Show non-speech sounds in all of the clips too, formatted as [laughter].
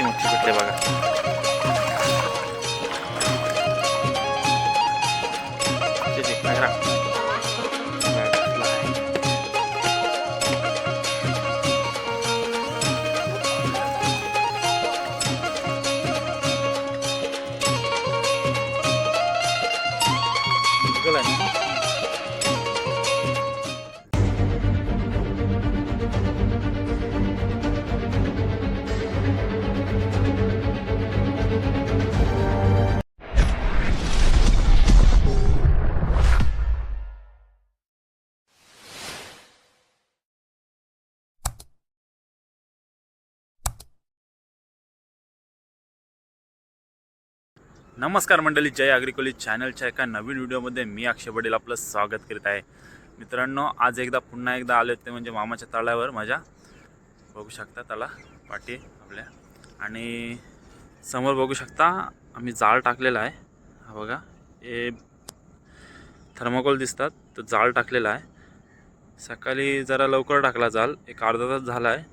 प्रकारची मच्छी भेटते बघा नमस्कार मंडळी जय अग्रिकोली चॅनलच्या एका नवीन व्हिडिओमध्ये मी अक्षय पटेल आपलं स्वागत करीत आहे. मित्रांनो आज एकदा पुन्हा एकदा आले ते म्हणजे मामाच्या तळ्यावर माझ्या. बघू शकता त्याला पाठी आपल्या. आणि समोर बघू शकता आम्ही जाळ टाकलेला आहे. हा बघा हे थर्माकोल दिसतात तर जाळ टाकलेला आहे. सकाळी जरा लवकर टाकला जाल एक अर्धा तास झाला आहे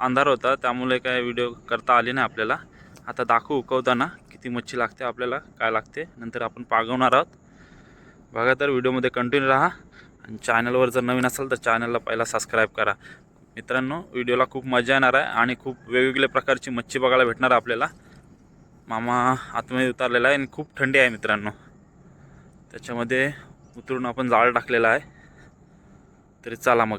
अंधार होता त्यामुळे काय व्हिडिओ करता आली नाही आपल्याला. आता दाखवू उकवताना. किती मच्छी लागते आपल्याला काय लागते नंतर आपण पागवणार आहोत. बघा तर व्हिडिओमध्ये कंटिन्यू राहा आणि चॅनलवर जर नवीन असाल तर चॅनलला पहिला सबस्क्राईब करा. मित्रांनो व्हिडिओला खूप मजा येणार आहे आणि खूप वेगवेगळ्या प्रकारची मच्छी बघायला भेटणार आहे आपल्याला. मामा आतमध्ये उतारलेला आहे आणि खूप थंडी आहे मित्रांनो. त्याच्यामध्ये उतरून आपण जाळ टाकलेला आहे. तरी चला मग.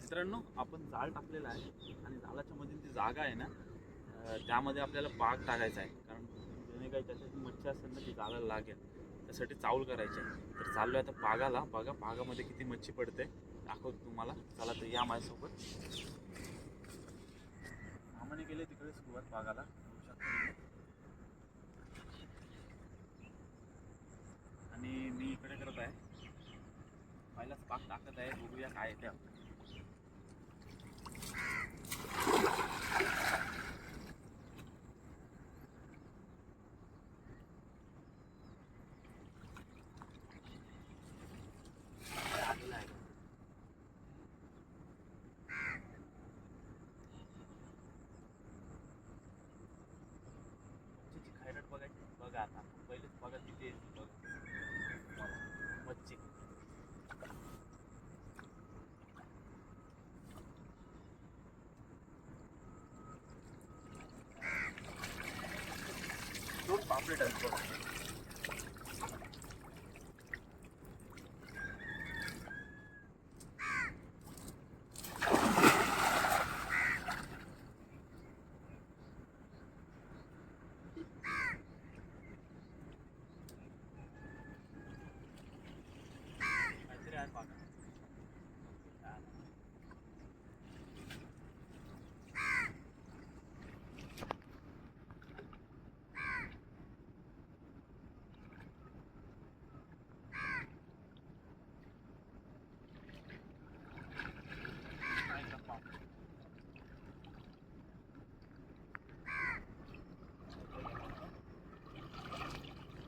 मित्रांनो आपण जाळ टाकलेला आहे आणि जाळाच्या मधील जी जागा आहे ना त्यामध्ये आपल्याला बाग टाकायचा आहे. काही त्याच्यात मच्छी असेल ना ती जाळाला लागेल. त्यासाठी चावल करायचे तर चाललो आहे आता पागाला बघा पागामध्ये किती मच्छी पडते. दाखवतो तुम्हाला. चला तर या माझ्यासोबत. मामाने गेले तिकडे सुरुवात पागाला आणि मी इकडे करत आहे. पहिलाच पाक टाकत आहे. बघूया काय त्या आपलं आलेलं आहे मच्छीची खायरट बघायची बघा आता पहिलेच बघा किती आहे ती बघा मच्छी दोन पापलेट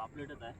पापलेटच आहे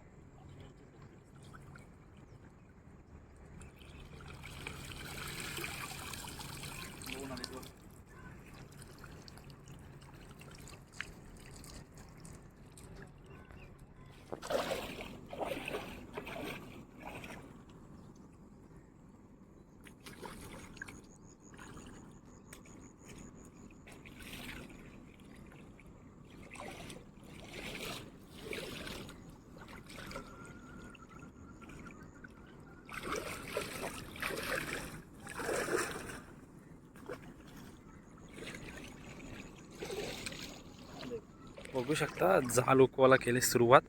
बघू शकता जाळ उकवायला केली सुरुवात.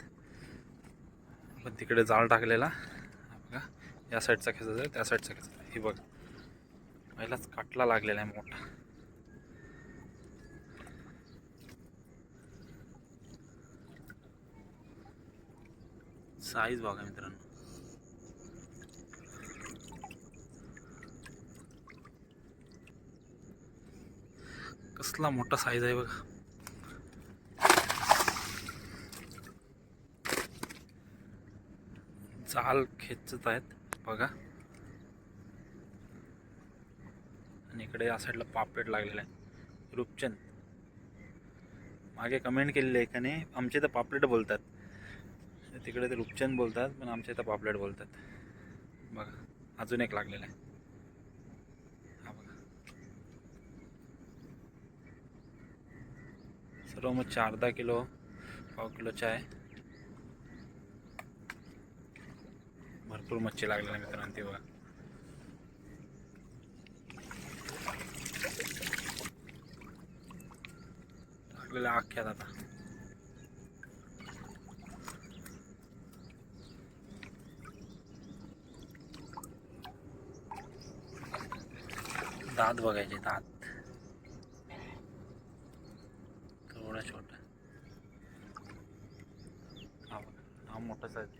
पण तिकडे जाळ टाकलेला. बघा या साईडचा खेचायचा आहे त्या साईडचा खेचायचा हे बघ. पहिलाच काटला लागलेला आहे मोठा. साईज बघा मित्रांनो. कसला मोठा साईज आहे बघा. जाल खेचत आहेत. बघा. आणि इकडे या साईडला पापलेट लागलेला आहे. रूपचंद. मागे कमेंट केलेली आहे का नाही? आमच्या इथं पापलेट बोलतात. तिकडे ते रूपचंद बोलतात पण आमच्या इथं पापलेट बोलतात. बघा. अजून एक लागलेला आहे. सर्व बघा. सर्व दहा अर्धा किलो पाव किलोच्या आहे. भरपूर मच्छी लागल्या आहे मित्रांनो तेव्हा लागलेल्या आख्यात आता. दात बघायचे दात थोडा छोटा हा बघा हा मोठाच आहे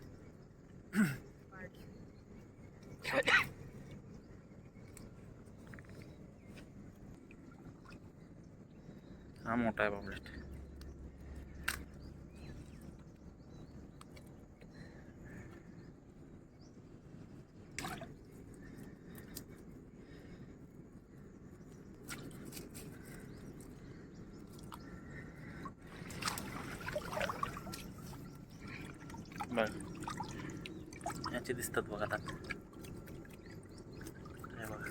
हा मोठा आहे पापलेट बघ याचे दिसतात बघा आता हे बघा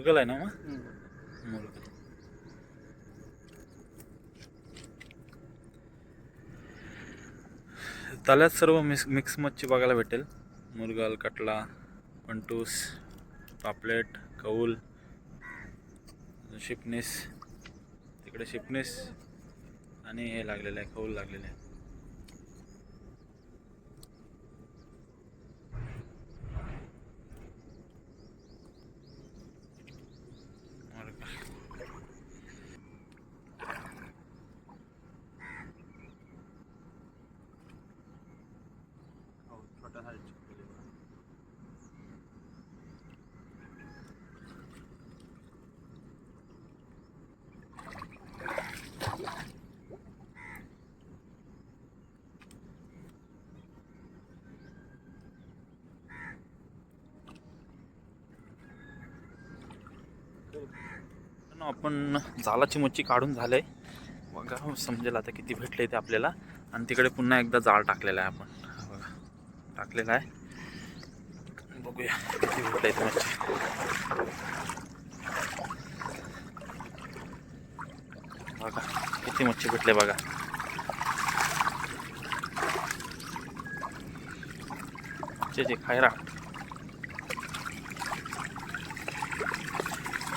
मुरगल आहे ना मग? मुरगल तल्यात सर्व मिक्स मिक्स मच्छी बघायला भेटेल. मुरगल कटला पंटूस पापलेट कौल शिपनीस. तिकडे शिपनीस आणि हे लागलेलं आहे कौल लागलेलं आहे मुरगल. हो, छोटा size ची. मित्रांनो, आपण जालाची मच्छी काढून झालंय. बघा हो, समजेल आता किती भेटले ते आपल्याला. आणि तिकडे पुन्हा एकदा जाळ टाकलेला आहे आपण. बघा टाकलेला आहे. बघूया किती भेटले ते मच्छी. बघा किती मच्छी भेटले बघा. मच्छीची खायरा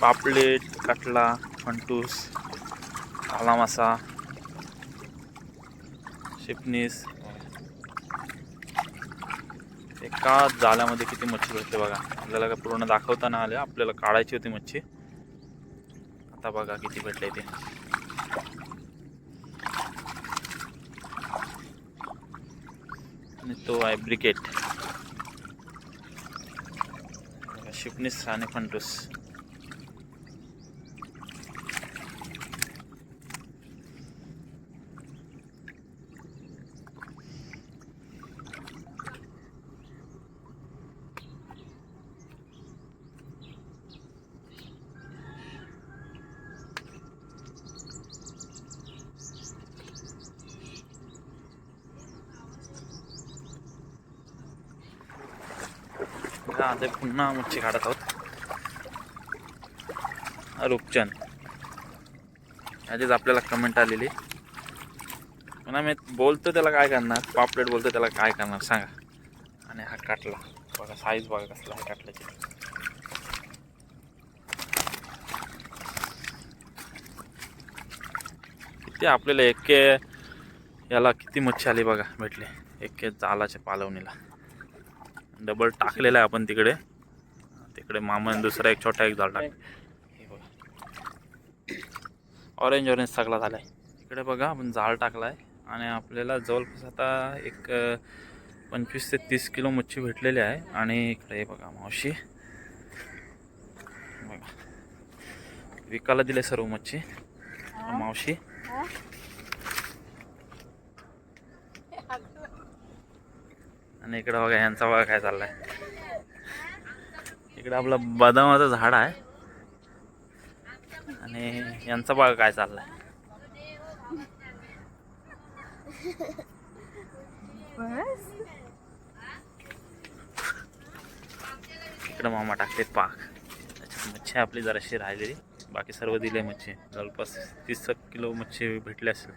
पापलेट कटला फंटूस काला मासा शिपनीस. एका जाल्यामध्ये किती मच्छी भेटते बघा. आपल्याला का पूर्ण दाखवताना नाही आले आपल्याला काढायची होती मच्छी. आता बघा किती भेटले ते. आणि तो आहे ब्रिकेट. शिपनीस आणि फंटूस आता आता पुन्हा मच्छी काढत आहोत. रूपचंद. आधीच आपल्याला कमेंट आलेली. पण आम्ही बोलतो त्याला काय करणार पापलेट बोलतो त्याला काय करणार सांगा. आणि हा काटला. बघा साईज बघा कसला हा काटल्याची. किती आपल्याला एक याला किती मच्छी आली बघा भेटले. एक जालाच्या पालवणीला. डबल टाकलेला आहे आपण तिकडे. तिकडे मामाने दुसरा एक छोटा एक जाळ टाक. हे बघा ऑरेंज ऑरेंज सगळा झाला आहे इकडे बघा आपण जाळ टाकला आहे आणि आपल्याला जवळपास आता एक पंचवीस ते तीस किलो मच्छी भेटलेली आहे. आणि इकडे हे बघा मावशी. बघा. विकायला दिले सर्व मच्छी. मावशी. आणि इकडे बघा यांचा बघा काय चाललाय. इकडे आपलं बदामाचं झाड आहे. आणि यांचा बघा काय चाललाय. इकडे मामा टाकलेत पाक. त्याच्यात मच्छी आपली जराशी राहिलेली. बाकी सर्व दिले मच्छी. जवळपास तीस किलो मच्छी भेटली असेल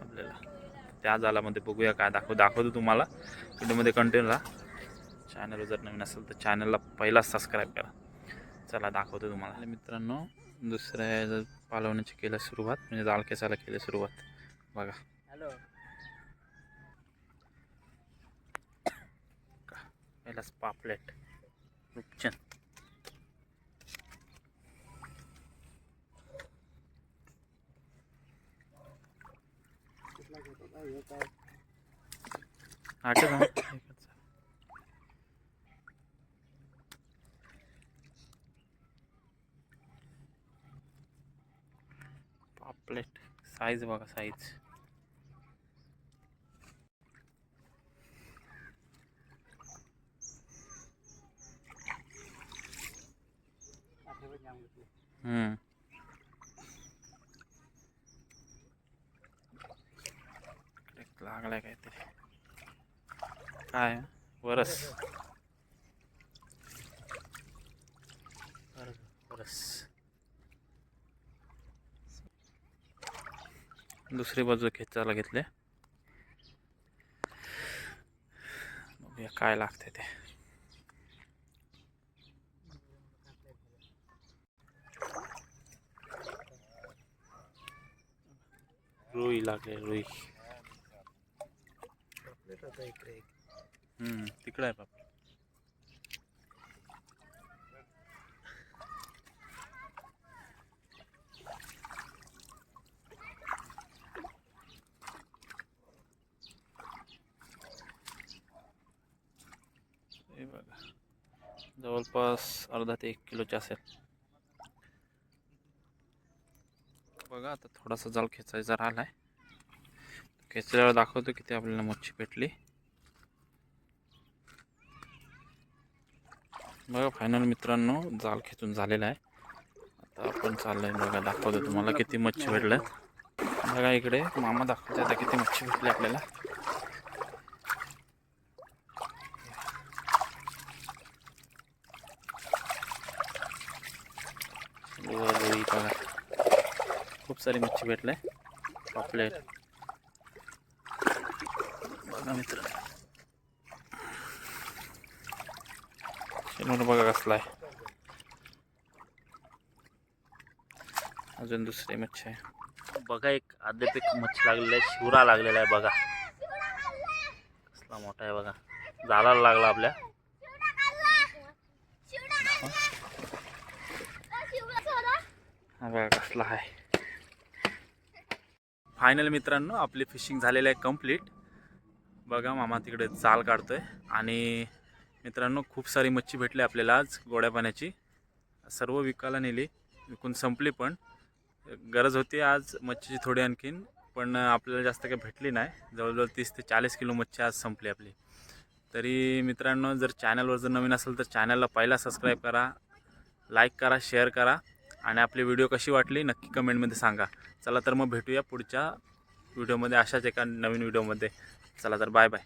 आपल्याला. त्या जालामध्ये बघूया काय दाखव दाखवतो तुम्हाला. व्हिडिओमध्ये कंटिन्यू राहा. चॅनल जर नवीन असेल तर चॅनलला पहिला सबस्क्राईब करा. चला दाखवतो तुम्हाला. आणि मित्रांनो दुसऱ्या जर पालवण्याची केलं सुरुवात म्हणजे जाळ केसाला केली सुरुवात. बघा. हॅलो. [coughs] पहिलाच पापलेट. रूपचंद कुठला घेतो का हे काय आठच ना एकच. पापलेट साईज बघा साईज आठवड्यात जाम घेतले हम्म एक लागलाय काहीतरी. काय? वरस. वरस, वरस दुसरी बाजू खेचायला घेतले. बघूया काय लागते ते. रुई लागले रुई. चॉकलेट इकडे एक हम्म तिकडं आहे बाप हे बघा. जवळपास अर्धा ते एक किलोचे असेल. बघा आता थोडासा जाळ खेचायचा राहिला आहे खेचल्यावर दाखवतो किती आपल्याला मच्छी पेटली. बघा फायनल मित्रांनो जाल खेचून झालेला आहे. आता आपण चाललंय बघा दाखवतो तुम्हाला किती मच्छी भेटल्या बघा इकडे मामा दाखवते आता किती मच्छी भेटली आपल्याला. खूप सारी मच्छी भेटले पापलेट बघा मित्र. शेनूर बघा कसला आहे अजून दुसरी मच्छी आहे. बघा एक अद्याप एक मच्छी लागलेली आहे शिवरा लागलेला आहे बघा. कसला मोठा आहे बघा. जाळाला लागला आपल्या. हा बघा कसला आहे. फायनल मित्रांनो आपली फिशिंग झालेली आहे कंप्लीट बघा मामा तिकडे जाल आहे आणि मित्रांनो खूप सारी मच्छी भेटली आपल्याला आज गोड्या पाण्याची. सर्व विकायला नेली विकून संपली पण. गरज होती आज मच्छीची थोडी आणखीन पण आपल्याला जास्त काही भेटली नाही. जवळजवळ तीस ते चाळीस किलो मच्छी आज संपली आपली. तरी मित्रांनो जर चॅनलवर जर नवीन असेल तर चॅनलला पहिला सबस्क्राईब करा लाईक करा शेअर करा. आणि आपली व्हिडिओ कशी वाटली नक्की कमेंटमध्ये सांगा. चला तर मग भेटूया पुढच्या व्हिडिओमध्ये. अशाच एका नवीन व्हिडिओमध्ये. चला तर बाय बाय.